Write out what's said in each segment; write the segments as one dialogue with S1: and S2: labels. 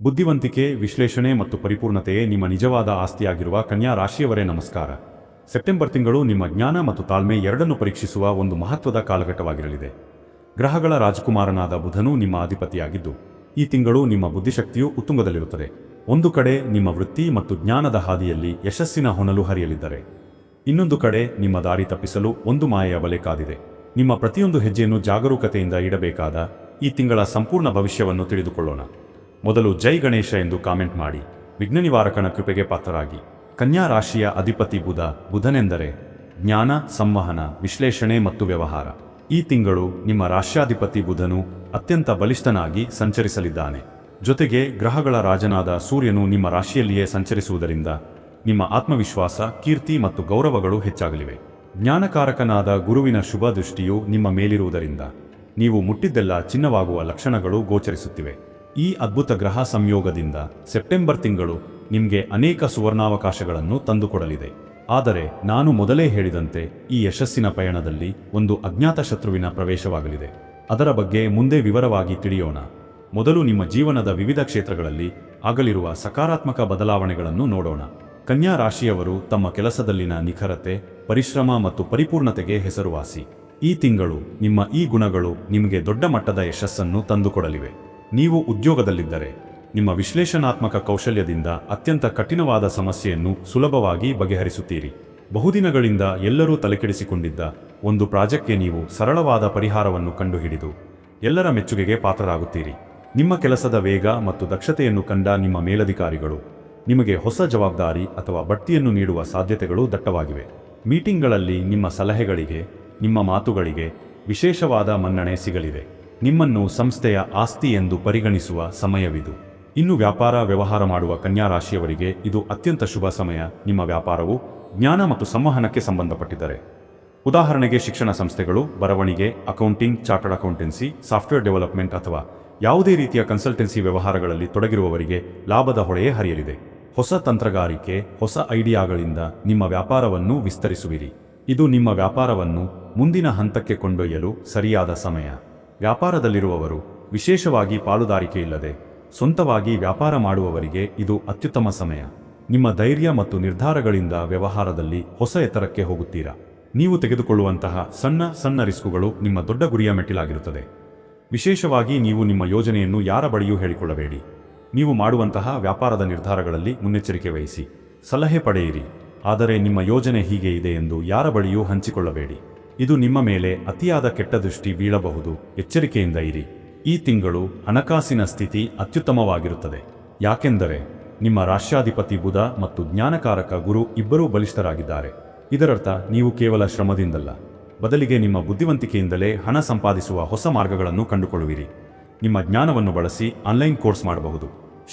S1: ಬುದ್ಧಿವಂತಿಕೆ, ವಿಶ್ಲೇಷಣೆ ಮತ್ತು ಪರಿಪೂರ್ಣತೆಯೇ ನಿಮ್ಮ ನಿಜವಾದ ಆಸ್ತಿಯಾಗಿರುವ ಕನ್ಯಾ ರಾಶಿಯವರೇ ನಮಸ್ಕಾರ. ಸೆಪ್ಟೆಂಬರ್ ತಿಂಗಳು ನಿಮ್ಮ ಜ್ಞಾನ ಮತ್ತು ತಾಳ್ಮೆ ಎರಡನ್ನು ಪರೀಕ್ಷಿಸುವ ಒಂದು ಮಹತ್ವದ ಕಾಲಘಟ್ಟವಾಗಿರಲಿದೆ. ಗ್ರಹಗಳ ರಾಜಕುಮಾರನಾದ ಬುಧನು ನಿಮ್ಮ ಅಧಿಪತಿಯಾಗಿದ್ದು, ಈ ತಿಂಗಳು ನಿಮ್ಮ ಬುದ್ಧಿಶಕ್ತಿಯು ಉತ್ತುಂಗದಲ್ಲಿರುತ್ತದೆ. ಒಂದು ಕಡೆ ನಿಮ್ಮ ವೃತ್ತಿ ಮತ್ತು ಜ್ಞಾನದ ಹಾದಿಯಲ್ಲಿ ಯಶಸ್ಸಿನ ಹೊನಲು ಹರಿಯಲಿದ್ದಾರೆ. ಇನ್ನೊಂದು ಕಡೆ ನಿಮ್ಮ ದಾರಿ ತಪ್ಪಿಸಲು ಒಂದು ಮಾಯೆಯ ಬಲೆ ಕಾದಿದೆ. ನಿಮ್ಮ ಪ್ರತಿಯೊಂದು ಹೆಜ್ಜೆಯನ್ನು ಜಾಗರೂಕತೆಯಿಂದ ಇಡಬೇಕಾದ ಈ ತಿಂಗಳ ಸಂಪೂರ್ಣ ಭವಿಷ್ಯವನ್ನು ತಿಳಿದುಕೊಳ್ಳೋಣ. ಮೊದಲು ಜೈ ಗಣೇಶ ಎಂದು ಕಾಮೆಂಟ್ ಮಾಡಿ. ವಿಘ್ನ ನಿವಾರಕನ ಕೃಪೆಗೆ ಪಾತ್ರರಾಗಿ. ಕನ್ಯಾ ರಾಶಿಯ ಅಧಿಪತಿ ಬುಧ, ಬುಧನೆಂದರೆ ಜ್ಞಾನ, ಸಂವಹನ, ವಿಶ್ಲೇಷಣೆ ಮತ್ತು ವ್ಯವಹಾರ. ಈ ತಿಂಗಳು ನಿಮ್ಮ ರಾಷ್ಟ್ರಾಧಿಪತಿ ಬುಧನು ಅತ್ಯಂತ ಬಲಿಷ್ಠನಾಗಿ ಸಂಚರಿಸಲಿದ್ದಾನೆ. ಜೊತೆಗೆ ಗ್ರಹಗಳ ರಾಜನಾದ ಸೂರ್ಯನು ನಿಮ್ಮ ರಾಶಿಯಲ್ಲಿಯೇ ಸಂಚರಿಸುವುದರಿಂದ ನಿಮ್ಮ ಆತ್ಮವಿಶ್ವಾಸ, ಕೀರ್ತಿ ಮತ್ತು ಗೌರವಗಳು ಹೆಚ್ಚಾಗಲಿವೆ. ಜ್ಞಾನಕಾರಕನಾದ ಗುರುವಿನ ಶುಭ ದೃಷ್ಟಿಯು ನಿಮ್ಮ ಮೇಲಿರುವುದರಿಂದ ನೀವು ಮುಟ್ಟಿದ್ದೆಲ್ಲ ಚಿನ್ನವಾಗುವ ಲಕ್ಷಣಗಳು ಗೋಚರಿಸುತ್ತಿವೆ. ಈ ಅದ್ಭುತ ಗ್ರಹ ಸಂಯೋಗದಿಂದ ಸೆಪ್ಟೆಂಬರ್ ತಿಂಗಳು ನಿಮಗೆ ಅನೇಕ ಸುವರ್ಣಾವಕಾಶಗಳನ್ನು ತಂದುಕೊಡಲಿದೆ. ಆದರೆ ನಾನು ಮೊದಲೇ ಹೇಳಿದಂತೆ ಈ ಯಶಸ್ಸಿನ ಪಯಣದಲ್ಲಿ ಒಂದು ಅಜ್ಞಾತ ಶತ್ರುವಿನ ಪ್ರವೇಶವಾಗಲಿದೆ. ಅದರ ಬಗ್ಗೆ ಮುಂದೆ ವಿವರವಾಗಿ ತಿಳಿಯೋಣ. ಮೊದಲು ನಿಮ್ಮ ಜೀವನದ ವಿವಿಧ ಕ್ಷೇತ್ರಗಳಲ್ಲಿ ಆಗಲಿರುವ ಸಕಾರಾತ್ಮಕ ಬದಲಾವಣೆಗಳನ್ನು ನೋಡೋಣ. ಕನ್ಯಾ ರಾಶಿಯವರು ತಮ್ಮ ಕೆಲಸದಲ್ಲಿನ ನಿಖರತೆ, ಪರಿಶ್ರಮ ಮತ್ತು ಪರಿಪೂರ್ಣತೆಗೆ ಹೆಸರುವಾಸಿ. ಈ ತಿಂಗಳು ನಿಮ್ಮ ಈ ಗುಣಗಳು ನಿಮಗೆ ದೊಡ್ಡ ಮಟ್ಟದ ಯಶಸ್ಸನ್ನು ತಂದುಕೊಡಲಿವೆ. ನೀವು ಉದ್ಯೋಗದಲ್ಲಿದ್ದರೆ ನಿಮ್ಮ ವಿಶ್ಲೇಷಣಾತ್ಮಕ ಕೌಶಲ್ಯದಿಂದ ಅತ್ಯಂತ ಕಠಿಣವಾದ ಸಮಸ್ಯೆಯನ್ನು ಸುಲಭವಾಗಿ ಬಗೆಹರಿಸುತ್ತೀರಿ. ಬಹುದಿನಗಳಿಂದ ಎಲ್ಲರೂ ತಲೆಕೆಡಿಸಿಕೊಂಡಿದ್ದ ಒಂದು ಪ್ರಾಜೆಕ್ಟ್ಗೆ ನೀವು ಸರಳವಾದ ಪರಿಹಾರವನ್ನು ಕಂಡುಹಿಡಿದು ಎಲ್ಲರ ಮೆಚ್ಚುಗೆಗೆ ಪಾತ್ರರಾಗುತ್ತೀರಿ. ನಿಮ್ಮ ಕೆಲಸದ ವೇಗ ಮತ್ತು ದಕ್ಷತೆಯನ್ನು ಕಂಡ ನಿಮ್ಮ ಮೇಲಧಿಕಾರಿಗಳು ನಿಮಗೆ ಹೊಸ ಜವಾಬ್ದಾರಿ ಅಥವಾ ಬಡ್ತಿಯನ್ನು ನೀಡುವ ಸಾಧ್ಯತೆಗಳು ದಟ್ಟವಾಗಿವೆ. ಮೀಟಿಂಗ್ಗಳಲ್ಲಿ ನಿಮ್ಮ ಸಲಹೆಗಳಿಗೆ, ನಿಮ್ಮ ಮಾತುಗಳಿಗೆ ವಿಶೇಷವಾದ ಮನ್ನಣೆ ಸಿಗಲಿದೆ. ನಿಮ್ಮನ್ನು ಸಂಸ್ಥೆಯ ಆಸ್ತಿ ಎಂದು ಪರಿಗಣಿಸುವ ಸಮಯವಿದು. ಇನ್ನು ವ್ಯಾಪಾರ ವ್ಯವಹಾರ ಮಾಡುವ ಕನ್ಯಾ ರಾಶಿಯವರಿಗೆ ಇದು ಅತ್ಯಂತ ಶುಭ ಸಮಯ. ನಿಮ್ಮ ವ್ಯಾಪಾರವು ಜ್ಞಾನ ಮತ್ತು ಸಂವಹನಕ್ಕೆ ಸಂಬಂಧಪಟ್ಟಿದ್ದರೆ. ಉದಾಹರಣೆಗೆ ಶಿಕ್ಷಣ ಸಂಸ್ಥೆಗಳು, ಬರವಣಿಗೆ, accounting, chartered accountancy, software development ಅಥವಾ ಯಾವುದೇ ರೀತಿಯ ಕನ್ಸಲ್ಟೆನ್ಸಿ ವ್ಯವಹಾರಗಳಲ್ಲಿ ತೊಡಗಿರುವವರಿಗೆ ಲಾಭದ ಹೊಳೆಯೇ ಹರಿಯಲಿದೆ. ಹೊಸ ತಂತ್ರಗಾರಿಕೆ, ಹೊಸ ಐಡಿಯಾಗಳಿಂದ ನಿಮ್ಮ ವ್ಯಾಪಾರವನ್ನು ವಿಸ್ತರಿಸುವಿರಿ. ಇದು ನಿಮ್ಮ ವ್ಯಾಪಾರವನ್ನು ಮುಂದಿನ ಹಂತಕ್ಕೆ ಕೊಂಡೊಯ್ಯಲು ಸರಿಯಾದ ಸಮಯ. ವ್ಯಾಪಾರದಲ್ಲಿರುವವರು ವಿಶೇಷವಾಗಿ ಪಾಲುದಾರಿಕೆ ಇಲ್ಲದೆ ಸ್ವಂತವಾಗಿ ವ್ಯಾಪಾರ ಮಾಡುವವರಿಗೆ ಇದು ಅತ್ಯುತ್ತಮ ಸಮಯ. ನಿಮ್ಮ ಧೈರ್ಯ ಮತ್ತು ನಿರ್ಧಾರಗಳಿಂದ ವ್ಯವಹಾರದಲ್ಲಿ ಹೊಸ ಎತ್ತರಕ್ಕೆ ಹೋಗುತ್ತೀರಾ? ನೀವು ತೆಗೆದುಕೊಳ್ಳುವಂತಹ ಸಣ್ಣ ಸಣ್ಣ ರಿಸ್ಕುಗಳು ನಿಮ್ಮ ದೊಡ್ಡ ಗುರಿಯ ಮೆಟ್ಟಿಲಾಗಿರುತ್ತದೆ. ವಿಶೇಷವಾಗಿ ನೀವು ನಿಮ್ಮ ಯೋಜನೆಯನ್ನು ಯಾರ ಬಳಿಯೂ ಹೇಳಿಕೊಳ್ಳಬೇಡಿ. ನೀವು ಮಾಡುವಂತಹ ವ್ಯಾಪಾರದ ನಿರ್ಧಾರಗಳಲ್ಲಿ ಮುನ್ನೆಚ್ಚರಿಕೆ ವಹಿಸಿ. ಸಲಹೆ ಪಡೆಯಿರಿ. ಆದರೆ ನಿಮ್ಮ ಯೋಜನೆ ಹೀಗೆ ಇದೆ ಎಂದು ಯಾರ ಬಳಿಯೂ ಹಂಚಿಕೊಳ್ಳಬೇಡಿ. ಇದು ನಿಮ್ಮ ಮೇಲೆ ಅತಿಯಾದ ಕೆಟ್ಟ ದೃಷ್ಟಿ ಬೀಳಬಹುದು. ಎಚ್ಚರಿಕೆಯಿಂದ ಇರಿ. ಈ ತಿಂಗಳು ಹಣಕಾಸಿನ ಸ್ಥಿತಿ ಅತ್ಯುತ್ತಮವಾಗಿರುತ್ತದೆ. ಯಾಕೆಂದರೆ ನಿಮ್ಮ ರಾಷ್ಟ್ರಾಧಿಪತಿ ಬುಧ ಮತ್ತು ಜ್ಞಾನಕಾರಕ ಗುರು ಇಬ್ಬರೂ ಬಲಿಷ್ಠರಾಗಿದ್ದಾರೆ. ಇದರರ್ಥ ನೀವು ಕೇವಲ ಶ್ರಮದಿಂದಲ್ಲ. ಬದಲಿಗೆ ನಿಮ್ಮ ಬುದ್ಧಿವಂತಿಕೆಯಿಂದಲೇ ಹಣ ಸಂಪಾದಿಸುವ ಹೊಸ ಮಾರ್ಗಗಳನ್ನು ಕಂಡುಕೊಳ್ಳುವಿರಿ. ನಿಮ್ಮ ಜ್ಞಾನವನ್ನು ಬಳಸಿ ಆನ್ಲೈನ್ ಕೋರ್ಸ್ ಮಾಡಬಹುದು.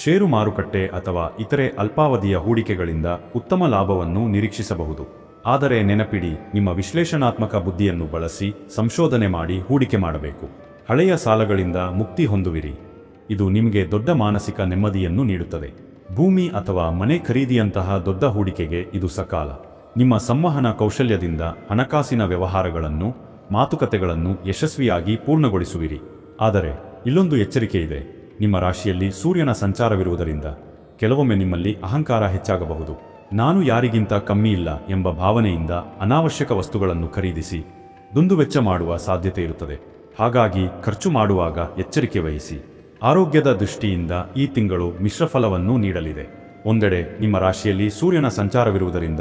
S1: ಷೇರು ಮಾರುಕಟ್ಟೆ ಅಥವಾ ಇತರೆ ಅಲ್ಪಾವಧಿಯ ಹೂಡಿಕೆಗಳಿಂದ ಉತ್ತಮ ಲಾಭವನ್ನು ನಿರೀಕ್ಷಿಸಬಹುದು. ಆದರೆ ನೆನಪಿಡಿ, ನಿಮ್ಮ ವಿಶ್ಲೇಷಣಾತ್ಮಕ ಬುದ್ಧಿಯನ್ನು ಬಳಸಿ ಸಂಶೋಧನೆ ಮಾಡಿ ಹೂಡಿಕೆ ಮಾಡಬೇಕು. ಹಳೆಯ ಸಾಲಗಳಿಂದ ಮುಕ್ತಿ ಹೊಂದುವಿರಿ. ಇದು ನಿಮಗೆ ದೊಡ್ಡ ಮಾನಸಿಕ ನೆಮ್ಮದಿಯನ್ನು ನೀಡುತ್ತದೆ. ಭೂಮಿ ಅಥವಾ ಮನೆ ಖರೀದಿಯಂತಹ ದೊಡ್ಡ ಹೂಡಿಕೆಗೆ ಇದು ಸಕಾಲ. ನಿಮ್ಮ ಸಂವಹನ ಕೌಶಲ್ಯದಿಂದ ಹಣಕಾಸಿನ ವ್ಯವಹಾರಗಳನ್ನು, ಮಾತುಕತೆಗಳನ್ನು ಯಶಸ್ವಿಯಾಗಿ ಪೂರ್ಣಗೊಳಿಸುವಿರಿ. ಆದರೆ, ಇಲ್ಲೊಂದು ಎಚ್ಚರಿಕೆ ಇದೆ. ನಿಮ್ಮ ರಾಶಿಯಲ್ಲಿ ಸೂರ್ಯನ ಸಂಚಾರವಿರುವುದರಿಂದ ಕೆಲವೊಮ್ಮೆ ನಿಮ್ಮಲ್ಲಿ ಅಹಂಕಾರ ಹೆಚ್ಚಾಗಬಹುದು. ನಾನು ಯಾರಿಗಿಂತ ಕಮ್ಮಿ ಇಲ್ಲ ಎಂಬ ಭಾವನೆಯಿಂದ ಅನಾವಶ್ಯಕ ವಸ್ತುಗಳನ್ನು ಖರೀದಿಸಿ ದುಂದುವೆಚ್ಚ ಮಾಡುವ ಸಾಧ್ಯತೆ ಇರುತ್ತದೆ. ಹಾಗಾಗಿ ಖರ್ಚು ಮಾಡುವಾಗ ಎಚ್ಚರಿಕೆ ವಹಿಸಿ. ಆರೋಗ್ಯದ ದೃಷ್ಟಿಯಿಂದ ಈ ತಿಂಗಳು ಮಿಶ್ರಫಲವನ್ನು ನೀಡಲಿದೆ. ಒಂದೆಡೆ ನಿಮ್ಮ ರಾಶಿಯಲ್ಲಿ ಸೂರ್ಯನ ಸಂಚಾರವಿರುವುದರಿಂದ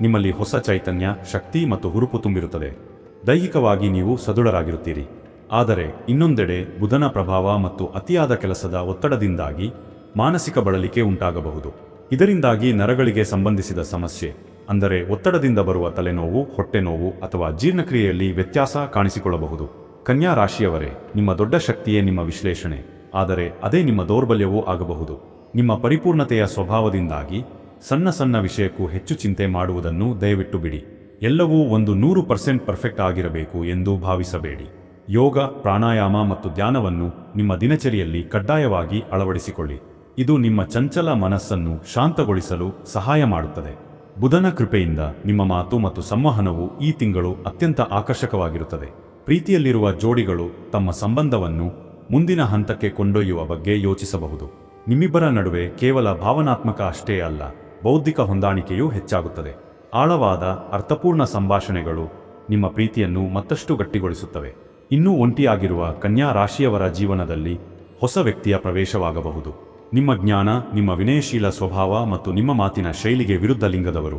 S1: ನಿಮ್ಮಲ್ಲಿ ಹೊಸ ಚೈತನ್ಯ, ಶಕ್ತಿ ಮತ್ತು ಹುರುಪು ತುಂಬಿರುತ್ತದೆ. ದೈಹಿಕವಾಗಿ ನೀವು ಸದೃಢರಾಗಿರುತ್ತೀರಿ. ಆದರೆ ಇನ್ನೊಂದೆಡೆ ಬುಧನ ಪ್ರಭಾವ ಮತ್ತು ಅತಿಯಾದ ಕೆಲಸದ ಒತ್ತಡದಿಂದಾಗಿ ಮಾನಸಿಕ ಬಳಲಿಕೆ ಉಂಟಾಗಬಹುದು. ಇದರಿಂದಾಗಿ ನರಗಳಿಗೆ ಸಂಬಂಧಿಸಿದ ಸಮಸ್ಯೆ, ಅಂದರೆ ಒತ್ತಡದಿಂದ ಬರುವ ತಲೆನೋವು, ಹೊಟ್ಟೆನೋವು ಅಥವಾ ಜೀರ್ಣಕ್ರಿಯೆಯಲ್ಲಿ ವ್ಯತ್ಯಾಸ ಕಾಣಿಸಿಕೊಳ್ಳಬಹುದು. ಕನ್ಯಾ ರಾಶಿಯವರೇ, ನಿಮ್ಮ ದೊಡ್ಡ ಶಕ್ತಿಯೇ ನಿಮ್ಮ ವಿಶ್ಲೇಷಣೆ. ಆದರೆ ಅದೇ ನಿಮ್ಮ ದೌರ್ಬಲ್ಯವೂ ಆಗಬಹುದು. ನಿಮ್ಮ ಪರಿಪೂರ್ಣತೆಯ ಸ್ವಭಾವದಿಂದಾಗಿ ಸಣ್ಣ ಸಣ್ಣ ವಿಷಯಕ್ಕೂ ಹೆಚ್ಚು ಚಿಂತೆ ಮಾಡುವುದನ್ನು ದಯವಿಟ್ಟು ಬಿಡಿ. ಎಲ್ಲವೂ ಒಂದು ನೂರು ಪರ್ಸೆಂಟ್ ಪರ್ಫೆಕ್ಟ್ ಆಗಿರಬೇಕು ಎಂದು ಭಾವಿಸಬೇಡಿ. ಯೋಗ, ಪ್ರಾಣಾಯಾಮ ಮತ್ತು ಧ್ಯಾನವನ್ನು ನಿಮ್ಮ ದಿನಚರಿಯಲ್ಲಿ ಕಡ್ಡಾಯವಾಗಿ ಅಳವಡಿಸಿಕೊಳ್ಳಿ. ಇದು ನಿಮ್ಮ ಚಂಚಲ ಮನಸ್ಸನ್ನು ಶಾಂತಗೊಳಿಸಲು ಸಹಾಯ ಮಾಡುತ್ತದೆ. ಬುಧನ ಕೃಪೆಯಿಂದ ನಿಮ್ಮ ಮಾತು ಮತ್ತು ಸಂವಹನವು ಈ ತಿಂಗಳು ಅತ್ಯಂತ ಆಕರ್ಷಕವಾಗಿರುತ್ತದೆ. ಪ್ರೀತಿಯಲ್ಲಿರುವ ಜೋಡಿಗಳು ತಮ್ಮ ಸಂಬಂಧವನ್ನು ಮುಂದಿನ ಹಂತಕ್ಕೆ ಕೊಂಡೊಯ್ಯುವ ಬಗ್ಗೆ ಯೋಚಿಸಬಹುದು. ನಿಮ್ಮಿಬ್ಬರ ನಡುವೆ ಕೇವಲ ಭಾವನಾತ್ಮಕ ಅಷ್ಟೇ ಅಲ್ಲ, ಬೌದ್ಧಿಕ ಹೊಂದಾಣಿಕೆಯೂ ಹೆಚ್ಚಾಗುತ್ತದೆ. ಆಳವಾದ, ಅರ್ಥಪೂರ್ಣ ಸಂಭಾಷಣೆಗಳು ನಿಮ್ಮ ಪ್ರೀತಿಯನ್ನು ಮತ್ತಷ್ಟು ಗಟ್ಟಿಗೊಳಿಸುತ್ತವೆ. ಇನ್ನೂ ಒಂಟಿಯಾಗಿರುವ ಕನ್ಯಾ ರಾಶಿಯವರ ಜೀವನದಲ್ಲಿ ಹೊಸ ವ್ಯಕ್ತಿಯ ಪ್ರವೇಶವಾಗಬಹುದು. ನಿಮ್ಮ ಜ್ಞಾನ, ನಿಮ್ಮ ವಿನಯಶೀಲ ಸ್ವಭಾವ ಮತ್ತು ನಿಮ್ಮ ಮಾತಿನ ಶೈಲಿಗೆ ವಿರುದ್ಧ ಲಿಂಗದವರು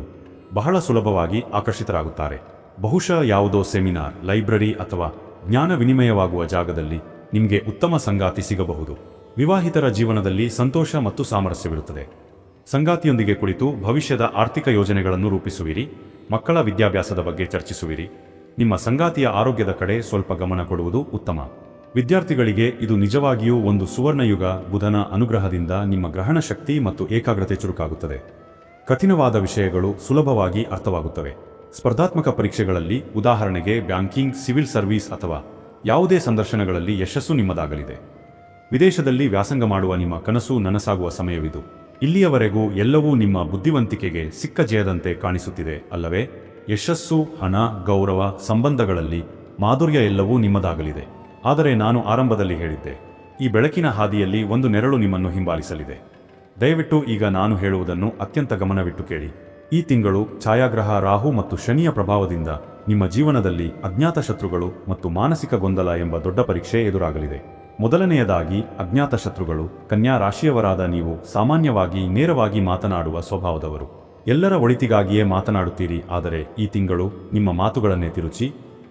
S1: ಬಹಳ ಸುಲಭವಾಗಿ ಆಕರ್ಷಿತರಾಗುತ್ತಾರೆ. ಬಹುಶಃ ಯಾವುದೋ ಸೆಮಿನಾರ್, ಲೈಬ್ರರಿ ಅಥವಾ ಜ್ಞಾನ ವಿನಿಮಯವಾಗುವ ಜಾಗದಲ್ಲಿ ನಿಮಗೆ ಉತ್ತಮ ಸಂಗಾತಿ ಸಿಗಬಹುದು. ವಿವಾಹಿತರ ಜೀವನದಲ್ಲಿ ಸಂತೋಷ ಮತ್ತು ಸಾಮರಸ್ಯವಿರುತ್ತದೆ. ಸಂಗಾತಿಯೊಂದಿಗೆ ಕುಳಿತು ಭವಿಷ್ಯದ ಆರ್ಥಿಕ ಯೋಜನೆಗಳನ್ನು ರೂಪಿಸುವಿರಿ, ಮಕ್ಕಳ ವಿದ್ಯಾಭ್ಯಾಸದ ಬಗ್ಗೆ ಚರ್ಚಿಸುವಿರಿ. ನಿಮ್ಮ ಸಂಗಾತಿಯ ಆರೋಗ್ಯದ ಕಡೆ ಸ್ವಲ್ಪ ಗಮನ ಕೊಡುವುದು ಉತ್ತಮ. ವಿದ್ಯಾರ್ಥಿಗಳಿಗೆ ಇದು ನಿಜವಾಗಿಯೂ ಒಂದು ಸುವರ್ಣಯುಗ, ಬುಧನ ಅನುಗ್ರಹದಿಂದ ನಿಮ್ಮ ಗ್ರಹಣ ಶಕ್ತಿ ಮತ್ತು ಏಕಾಗ್ರತೆ ಚುರುಕಾಗುತ್ತದೆ. ಕಠಿಣವಾದ ವಿಷಯಗಳು ಸುಲಭವಾಗಿ ಅರ್ಥವಾಗುತ್ತವೆ. ಸ್ಪರ್ಧಾತ್ಮಕ ಪರೀಕ್ಷೆಗಳಲ್ಲಿ ಉದಾಹರಣೆಗೆ ಬ್ಯಾಂಕಿಂಗ್, ಸಿವಿಲ್ ಸರ್ವಿಸ್ ಅಥವಾ ಯಾವುದೇ ಸಂದರ್ಶನಗಳಲ್ಲಿ ಯಶಸ್ಸು ನಿಮ್ಮದಾಗಲಿದೆ. ವಿದೇಶದಲ್ಲಿ ವ್ಯಾಸಂಗ ಮಾಡುವ ನಿಮ್ಮ ಕನಸು ನನಸಾಗುವ ಸಮಯವಿದು. ಇಲ್ಲಿಯವರೆಗೂ ಎಲ್ಲವೂ ನಿಮ್ಮ ಬುದ್ಧಿವಂತಿಕೆಗೆ ಸಿಕ್ಕ ಜಯದಂತೆ ಕಾಣಿಸುತ್ತಿದೆ ಅಲ್ಲವೇ? ಯಶಸ್ಸು, ಹಣ, ಗೌರವ, ಸಂಬಂಧಗಳಲ್ಲಿ ಮಾಧುರ್ಯ ಎಲ್ಲವೂ ನಿಮ್ಮದಾಗಲಿದೆ. ಆದರೆ ನಾನು ಆರಂಭದಲ್ಲಿ ಹೇಳಿದ್ದೆ, ಈ ಬೆಳಕಿನ ಹಾದಿಯಲ್ಲಿ ಒಂದು ನೆರಳು ನಿಮ್ಮನ್ನು ಹಿಂಬಾಲಿಸಲಿದೆ. ದಯವಿಟ್ಟು ಈಗ ನಾನು ಹೇಳುವುದನ್ನು ಅತ್ಯಂತ ಗಮನವಿಟ್ಟು ಕೇಳಿ. ಈ ತಿಂಗಳು ಛಾಯಾಗ್ರಹ ರಾಹು ಮತ್ತು ಶನಿಯ ಪ್ರಭಾವದಿಂದ ನಿಮ್ಮ ಜೀವನದಲ್ಲಿ ಅಜ್ಞಾತ ಶತ್ರುಗಳು ಮತ್ತು ಮಾನಸಿಕ ಗೊಂದಲ ಎಂಬ ದೊಡ್ಡ ಪರೀಕ್ಷೆ ಎದುರಾಗಲಿದೆ. ಮೊದಲನೆಯದಾಗಿ, ಅಜ್ಞಾತ ಶತ್ರುಗಳು ಕನ್ಯಾ ರಾಶಿಯವರಾದ ನೀವು ಸಾಮಾನ್ಯವಾಗಿ ನೇರವಾಗಿ ಮಾತನಾಡುವ ಸ್ವಭಾವದವರು. ಎಲ್ಲರ ಒಳಿತಿಗಾಗಿಯೇ ಮಾತನಾಡುತ್ತೀರಿ, ಆದರೆ ಈ ತಿಂಗಳು ನಿಮ್ಮ ಮಾತುಗಳನ್ನೇ ತಿರುಚಿ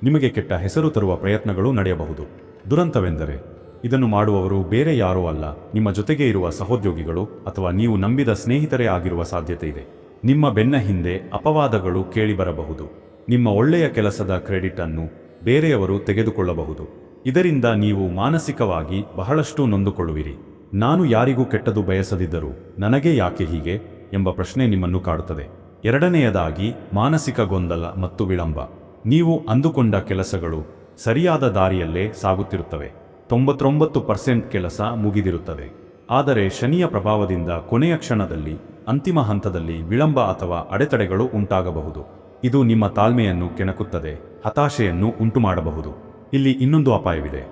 S1: ನಿಮಗೆ ಕೆಟ್ಟ ಹೆಸರು ತರುವ ಪ್ರಯತ್ನಗಳು ನಡೆಯಬಹುದು. ದುರಂತವೆಂದರೆ ಇದನ್ನು ಮಾಡುವವರು ಬೇರೆ ಯಾರೂ ಅಲ್ಲ. ನಿಮ್ಮ ಜೊತೆಗೆ ಇರುವ ಸಹೋದ್ಯೋಗಿಗಳು ಅಥವಾ ನೀವು ನಂಬಿದ ಸ್ನೇಹಿತರೇ ಆಗಿರುವ ಸಾಧ್ಯತೆ ಇದೆ. ನಿಮ್ಮ ಬೆನ್ನ ಹಿಂದೆ ಅಪವಾದಗಳು ಕೇಳಿಬರಬಹುದು. ನಿಮ್ಮ ಒಳ್ಳೆಯ ಕೆಲಸದ ಕ್ರೆಡಿಟ್ ಅನ್ನು ಬೇರೆಯವರು ತೆಗೆದುಕೊಳ್ಳಬಹುದು. ಇದರಿಂದ ನೀವು ಮಾನಸಿಕವಾಗಿ ಬಹಳಷ್ಟು ನೊಂದುಕೊಳ್ಳುವಿರಿ. ನಾನು ಯಾರಿಗೂ ಕೆಟ್ಟದು ಬಯಸದಿದ್ದರೂ ನನಗೆ ಯಾಕೆ ಹೀಗೆ ಎಂಬ ಪ್ರಶ್ನೆ ನಿಮ್ಮನ್ನು ಕಾಡುತ್ತದೆ. ಎರಡನೆಯದಾಗಿ ಮಾನಸಿಕ ಗೊಂದಲ ಮತ್ತು ವಿಳಂಬ. ನೀವು ಅಂದುಕೊಂಡ ಕೆಲಸಗಳು ಸರಿಯಾದ ದಾರಿಯಲ್ಲೇ ಸಾಗುತ್ತಿರುತ್ತವೆ. ತೊಂಬತ್ತೊಂಬತ್ತು ಪರ್ಸೆಂಟ್ ಕೆಲಸ ಮುಗಿದಿರುತ್ತದೆ. ಆದರೆ ಶನಿಯ ಪ್ರಭಾವದಿಂದ ಕೊನೆಯ ಕ್ಷಣದಲ್ಲಿ, ಅಂತಿಮ ಹಂತದಲ್ಲಿ ವಿಳಂಬ ಅಥವಾ ಅಡೆತಡೆಗಳು ಉಂಟಾಗಬಹುದು. ಇದು ನಿಮ್ಮ ತಾಳ್ಮೆಯನ್ನು ಕೆಣಕುತ್ತದೆ, ಹತಾಶೆಯನ್ನು ಉಂಟುಮಾಡಬಹುದು. ಇಲ್ಲಿ ಇನ್ನೊಂದು ಅಪಾಯವಿದೆ.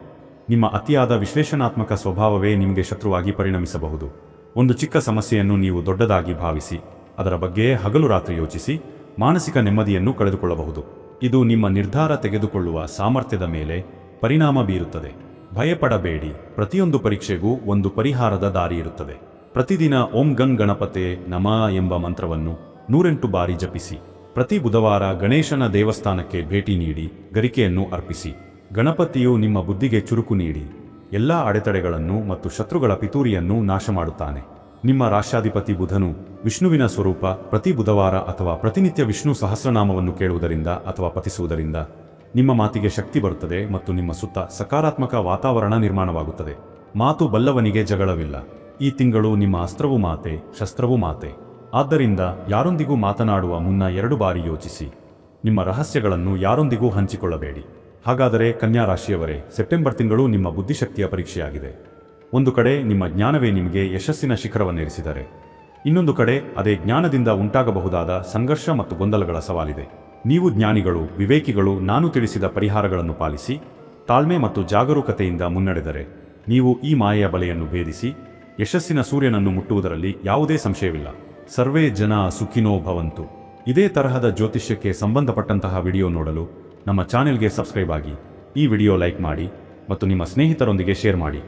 S1: ನಿಮ್ಮ ಅತಿಯಾದ ವಿಶ್ಲೇಷಣಾತ್ಮಕ ಸ್ವಭಾವವೇ ನಿಮಗೆ ಶತ್ರುವಾಗಿ ಪರಿಣಮಿಸಬಹುದು. ಒಂದು ಚಿಕ್ಕ ಸಮಸ್ಯೆಯನ್ನು ನೀವು ದೊಡ್ಡದಾಗಿ ಭಾವಿಸಿ, ಅದರ ಬಗ್ಗೆ ಹಗಲು ರಾತ್ರಿ ಯೋಚಿಸಿ, ಮಾನಸಿಕ ನೆಮ್ಮದಿಯನ್ನು ಕಳೆದುಕೊಳ್ಳಬಹುದು. ಇದು ನಿಮ್ಮ ನಿರ್ಧಾರ ತೆಗೆದುಕೊಳ್ಳುವ ಸಾಮರ್ಥ್ಯದ ಮೇಲೆ ಪರಿಣಾಮ ಬೀರುತ್ತದೆ. ಭಯಪಡಬೇಡಿ. ಪ್ರತಿಯೊಂದು ಪರೀಕ್ಷೆಗೂ ಒಂದು ಪರಿಹಾರದ ದಾರಿ ಇರುತ್ತದೆ. ಪ್ರತಿದಿನ ಓಂ ಗಂಗ್ ಗಣಪತೆ ನಮ ಎಂಬ ಮಂತ್ರವನ್ನು ನೂರೆಂಟು ಬಾರಿ ಜಪಿಸಿ. ಪ್ರತಿ ಬುಧವಾರ ಗಣೇಶನ ದೇವಸ್ಥಾನಕ್ಕೆ ಭೇಟಿ ನೀಡಿ ಗರಿಕೆಯನ್ನು ಅರ್ಪಿಸಿ. ಗಣಪತಿಯು ನಿಮ್ಮ ಬುದ್ಧಿಗೆ ಚುರುಕು ನೀಡಿ. ಎಲ್ಲಾ ಅಡೆತಡೆಗಳನ್ನು ಮತ್ತು ಶತ್ರುಗಳ ಪಿತೂರಿಯನ್ನು ನಾಶ ಮಾಡುತ್ತಾನೆ ನಿಮ್ಮ ರಾಷ್ಟ್ರಾಧಿಪತಿ ಬುಧನು ವಿಷ್ಣುವಿನ ಸ್ವರೂಪ ಪ್ರತಿ ಬುಧವಾರ ಅಥವಾ ಪ್ರತಿನಿತ್ಯ ವಿಷ್ಣು ಸಹಸ್ರನಾಮವನ್ನು ಕೇಳುವುದರಿಂದ ಅಥವಾ ಪತಿಸುವುದರಿಂದ ನಿಮ್ಮ ಮಾತಿಗೆ ಶಕ್ತಿ ಬರುತ್ತದೆ ಮತ್ತು ನಿಮ್ಮ ಸುತ್ತ ಸಕಾರಾತ್ಮಕ ವಾತಾವರಣ ನಿರ್ಮಾಣವಾಗುತ್ತದೆ. ಮಾತು ಬಲ್ಲವನಿಗೆ ಜಗಳವಿಲ್ಲ. ಈ ತಿಂಗಳು ನಿಮ್ಮ ಅಸ್ತ್ರವು ಮಾತೆ, ಶಸ್ತ್ರವು ಮಾತೆ. ಆದ್ದರಿಂದ ಯಾರೊಂದಿಗೂ ಮಾತನಾಡುವ ಮುನ್ನ ಎರಡು ಬಾರಿ ಯೋಚಿಸಿ. ನಿಮ್ಮ ರಹಸ್ಯಗಳನ್ನು ಯಾರೊಂದಿಗೂ ಹಂಚಿಕೊಳ್ಳಬೇಡಿ. ಹಾಗಾದರೆ ಕನ್ಯಾ ರಾಶಿಯವರೇ ಸೆಪ್ಟೆಂಬರ್ ತಿಂಗಳು ನಿಮ್ಮ ಬುದ್ಧಿಶಕ್ತಿಯ ಪರೀಕ್ಷೆಯಾಗಿದೆ. ಒಂದು ಕಡೆ ನಿಮ್ಮ ಜ್ಞಾನವೇ ನಿಮಗೆ ಯಶಸ್ಸಿನ ಶಿಖರವನ್ನೇರಿಸಿದರೆ, ಇನ್ನೊಂದು ಕಡೆ ಅದೇ ಜ್ಞಾನದಿಂದ ಉಂಟಾಗಬಹುದಾದ ಸಂಘರ್ಷ ಮತ್ತು ಗೊಂದಲಗಳ ಸವಾಲಿದೆ. ನೀವು ಜ್ಞಾನಿಗಳು, ವಿವೇಕಿಗಳು, ನಾನು ತಿಳಿಸಿದ ಪರಿಹಾರಗಳನ್ನು ಪಾಲಿಸಿ, ತಾಳ್ಮೆ ಮತ್ತು ಜಾಗರೂಕತೆಯಿಂದ ಮುನ್ನಡೆದರೆ, ನೀವು ಈ ಮಾಯೆಯ ಬಲೆಯನ್ನು ಭೇದಿಸಿ, ಯಶಸ್ಸಿನ ಸೂರ್ಯನನ್ನು ಮುಟ್ಟುವುದರಲ್ಲಿ ಯಾವುದೇ ಸಂಶಯವಿಲ್ಲ. ಸರ್ವೇ ಜನ ಸುಖಿನೋ ಭವಂತು. ಇದೇ ತರಹದ ಜ್ಯೋತಿಷ್ಯಕ್ಕೆ ಸಂಬಂಧಪಟ್ಟಂತಹ ವಿಡಿಯೋ ನೋಡಲು ನಮ್ಮ ಚಾನೆಲ್ಗೆ ಸಬ್ಸ್ಕ್ರೈಬ್ ಆಗಿ, ಈ ವಿಡಿಯೋ ಲೈಕ್ ಮಾಡಿ ಮತ್ತು ನಿಮ್ಮ ಸ್ನೇಹಿತರೊಂದಿಗೆ ಶೇರ್ ಮಾಡಿ.